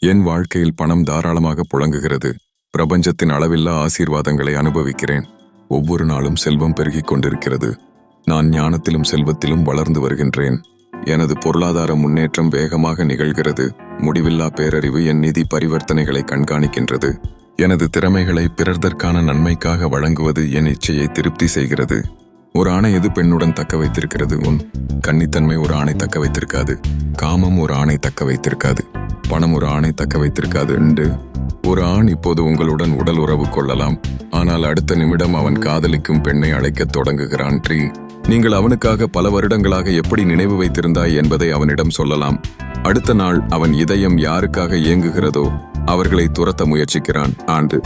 என் வாழ்க்கையில் பணம் தாராளமாக புழங்குகிறது. பிரபஞ்சத்தின் அளவில்லா ஆசீர்வாதங்களை அனுபவிக்கிறேன். ஒவ்வொரு நாளும் செல்வம் பெருகிக் கொண்டிருக்கிறது. நான் ஞானத்திலும் செல்வத்திலும் வளர்ந்து வருகின்றேன். எனது பொருளாதார முன்னேற்றம் வேகமாக நிகழ்கிறது. முடிவில்லா பேரறிவு என் நிதி பரிவர்த்தனைகளை கண்காணிக்கின்றது. எனது திறமைகளை பிறர்தற்கான நன்மைக்காக வழங்குவது என் இச்சையை திருப்தி செய்கிறது. ஒரு ஆணை எது பெண்ணுடன் தக்க வைத்திருக்கிறது? உன் கன்னித்தன்மை ஒரு ஆணை தக்க வைத்திருக்காது. காமம் ஒரு ஆணை தக்க வைத்திருக்காது. பணம் ஒரு ஆணை தக்க வைத்திருக்காது என்று ஒரு ஆண் இப்போது உங்களுடன் உடல் உறவு கொள்ளலாம். ஆனால் அடுத்த நிமிடம் அவன் காதலிக்கும் பெண்ணை அழைக்கத் தொடங்குகிறான் ட்ரீ. நீங்கள் அவனுக்காக பல வருடங்களாக எப்படி நினைவு வைத்திருந்தாய் என்பதை அவனிடம் சொல்லலாம். அடுத்த நாள் அவன் இதயம் யாருக்காக இயங்குகிறதோ அவர்களை துரத்த முயற்சிக்கிறான். ஆண்டு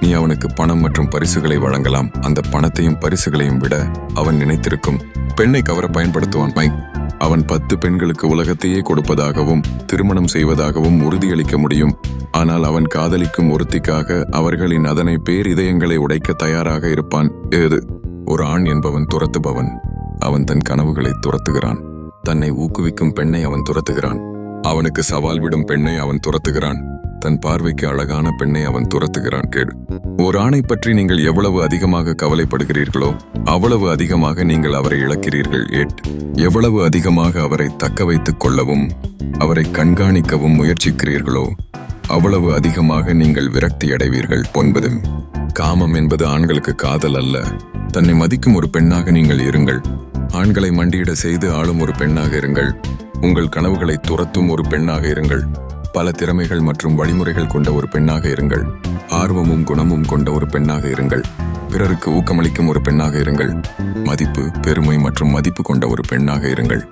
நீ அவனுக்கு பணம் மற்றும் பரிசுகளை வழங்கலாம். அந்த பணத்தையும் பரிசுகளையும் விட அவன் நினைத்திருக்கும். பெண்ணை கவர பயன்படுத்துவான் மைக். அவன் பத்து பெண்களுக்கு உலகத்தையே கொடுப்பதாகவும் திருமணம் செய்வதாகவும் உறுதியளிக்க முடியும். ஆனால் அவன் காதலிக்கும் ஒருத்திக்காக அவர்களின் அதனை பேரிதயங்களை உடைக்க தயாராக இருப்பான். ஏது? ஒரு ஆண் என்பவன் துரத்துபவன். அவன் தன் கனவுகளை துரத்துகிறான். தன்னை ஊக்குவிக்கும் பெண்ணை அவன் துரத்துகிறான். அவனுக்கு சவால் விடும் பெண்ணை அவன் துரத்துகிறான். தன் பார்வைக்கு அழகான பெண்ணை அவன் துரத்துகிறான் கேடு. ஒரு ஆணை பற்றி நீங்கள் எவ்வளவு அதிகமாக கவலைப்படுகிறீர்களோ அவ்வளவு அதிகமாக நீங்கள் அவரை இழக்கிறீர்கள் ஏட். எவ்வளவு அதிகமாக அவரை தக்க வைத்துக் கொள்ளவும் அவரை கண்காணிக்கவும் முயற்சிக்கிறீர்களோ அவ்வளவு அதிகமாக நீங்கள் விரக்தி அடைவீர்கள் ஒன்பது காமம் என்பது ஆண்களுக்கு காதல் அல்ல. தன்னை மதிக்கும் ஒரு பெண்ணாக நீங்கள் இருங்கள். ஆண்களை மண்டியிட செய்து ஆளும் ஒரு பெண்ணாக இருங்கள். உங்கள் கனவுகளை துரத்தும் ஒரு பெண்ணாக இருங்கள். பல திறமைகள் மற்றும் வழிமுறைகள் கொண்ட ஒரு பெண்ணாக இருங்கள். ஆர்வமும் குணமும் கொண்ட ஒரு பெண்ணாக இருங்கள். பிறருக்கு ஊக்கமளிக்கும் ஒரு பெண்ணாக இருங்கள். மதிப்பு பெருமை மற்றும் மதிப்பு கொண்ட ஒரு பெண்ணாக இருங்கள்.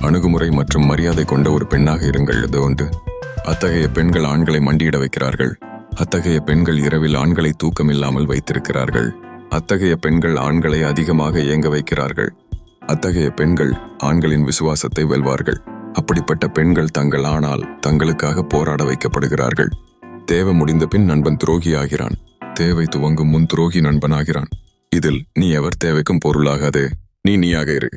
அணுகுமுறை மற்றும் மரியாதை கொண்ட ஒரு பெண்ணாக இருங்கள். இது ஒன்று அத்தகைய பெண்கள் ஆண்களை மண்டியிட வைக்கிறார்கள். அத்தகைய பெண்கள் இரவில் ஆண்களை தூக்கமில்லாமல் வைத்திருக்கிறார்கள். அத்தகைய பெண்கள் ஆண்களை அதிகமாக இயங்க வைக்கிறார்கள். அத்தகைய பெண்கள் ஆண்களின் விசுவாசத்தை வெல்வார்கள். அப்படிப்பட்ட பெண்கள் தங்கள் ஆனால் தங்களுக்காக போராட வைக்கப்படுகிறார்கள். தேவை முடிந்த பின் நண்பன் துரோகியாகிறான். தேவை துவங்கும் முன் துரோகி நண்பனாகிறான். இதில் நீ எவர் தேவைக்கும் பொருளாகாதே. நீ நீயாக இரு.